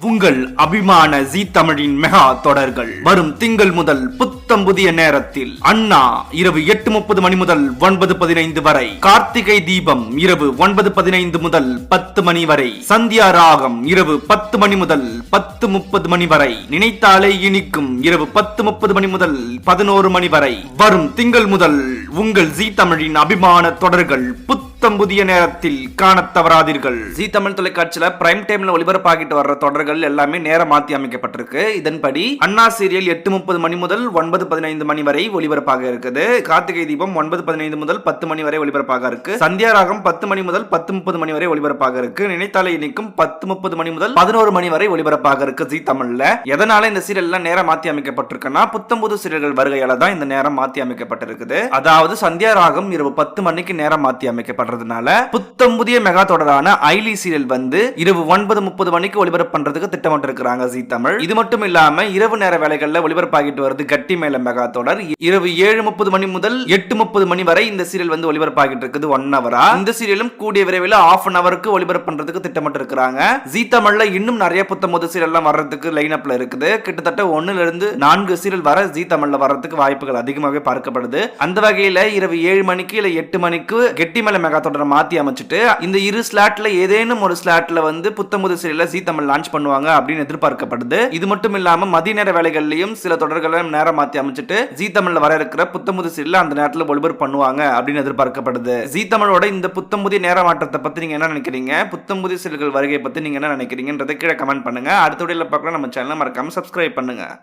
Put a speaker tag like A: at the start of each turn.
A: உங்கள் அபிமான ஜி தமிழின் மெகா தொடர்கள். வரும் திங்கள் முதல் புத்தம் புதிய நேரத்தில் அண்ணா இரவு எட்டு முப்பது மணி முதல் ஒன்பது பதினைந்து வரை. கார்த்திகை தீபம் இரவு ஒன்பது பதினைந்து முதல் பத்து மணி வரை. சந்தியா ராகம் இரவு பத்து மணி முதல் பத்து முப்பது மணி வரை. நினைத்தாலே இனிக்கும் இரவு பத்து முப்பது மணி முதல் பதினோரு மணி வரை. வரும் திங்கள் முதல் உங்கள் ஜி தமிழின் அபிமான தொடர்கள் புத்தம் புதிய நேரத்தில் காணத் தவறாதீர்கள். ஜி தமிழ் தொலைக்காட்சியில பிரைம் டைம்ல ஒளிபரப்பாகிட்டு வர்ற தொடர்கள் எல்லாமே நேரம் மாத்தி அமைக்கப்பட்டிருக்கு. இதன்படி அண்ணா சீரியல் எட்டு முப்பது மணி முதல் ஒன்பது பதினைந்து மணி வரை ஒளிபரப்பாக இருக்குது. கார்த்திகை தீபம் ஒன்பது பதினைந்து முதல் பத்து மணி வரை ஒளிபரப்பாக இருக்கு. சந்தியா ராகம் பத்து மணி முதல் பத்து முப்பது மணி வரை ஒளிபரப்பாக இருக்கு. நினைத்தாலே இணைக்கும் பத்து முப்பது மணி முதல் பதினோரு மணி வரை ஒளிபரப்பாக இருக்கு ஜி தமிழ்ல. எதனால இந்த சீரியல் எல்லாம் நேரம் மாத்தி அமைக்கப்பட்டிருக்குன்னா புத்தம் புது சீரியல்கள் வருகையால தான் இந்த நேரம் மாத்தி அமைக்கப்பட்டிருக்குது. அதாவது சந்தியா ராகம் இரவு பத்து மணிக்கு நேரம் மாத்தி அமைக்கப்படுறதுனால புத்தம் புதிய மெகா தொடரான ஐலி சீரியல் வந்து இரவு ஒன்பது முப்பது மணிக்கு ஒளிபரப்பு பண்றதுக்கு திட்டமிட்டு இருக்கிறாங்க ஜி தமிழ். இது மட்டும் இல்லாம இரவு நேர வேலைகள்ல ஒளிபரப்பாகிட்டு வருது கட்டி மேல மெகா தொடர். இரவு ஏழு முப்பது மணி முதல் எட்டு முப்பது மணி வரை இந்த சீரியல் வந்து ஒளிபரப்பாகிட்டு இருக்குது ஒன் ஹவரா இந்த சீரியலும் கூடிய விரைவில் ஆஃப் அன் அவருக்கு ஒளிபரப்பு பண்றதுக்கு திட்டமிட்டு இருக்கிறாங்க ஜி தமிழ்ல இன்னும் நிறைய புத்தம் புது சீரியல் எல்லாம் வர்றதுக்கு லைன் அப்ல இருக்குது. கிட்டத்தட்ட ஒண்ணுல இருந்து நான்கு சீரியல் வர ஜி தமிழ்ல வர்றதுக்கு வாய்ப்புகள் அதிகமாகவே பார்க்கப்படுது. அந்த வகையில இரவு ஏழு மணிக்கு இல்ல எட்டு மணிக்கு கெட்டி மேல மெகா தொடரை மாற்றி அமைச்சிட்டு இந்த இரு ஸ்லாட்டில் ஏதேனும் ஒரு ஸ்லாட்டில் வந்து புத்தமுது சிறையில் ஜி தமிழ் லான்ச் பண்ணுவாங்க அப்படின்னு எதிர்பார்க்கப்படுது. இது மட்டும் இல்லாமல் மதிய நேர வேலைகள்லையும் சில தொடர்களை நேரம் மாற்றி அமைச்சிட்டு ஜி தமிழில் வர இருக்கிற புத்தமுது சிறையில் சீரியல் அந்த நேரத்தில் ஒளிபரப்பு பண்ணுவாங்க அப்படின்னு எதிர்பார்க்கப்படுது. ஜி தமிழோட இந்த புத்தம்புதிய நேர மாற்றத்தை பற்றி நீங்கள் என்ன நினைக்கிறீங்க? புத்தம் புதிய சீரியல்கள் பற்றி நீங்கள் என்ன நினைக்கிறீங்கன்றதை கீழே கமெண்ட் பண்ணுங்க. அடுத்த வீடியோவில் பார்க்கலாம் நம்ம சேனலை மறக்காமல் சப்ஸ்கிரைப் பண்ணுங்கள்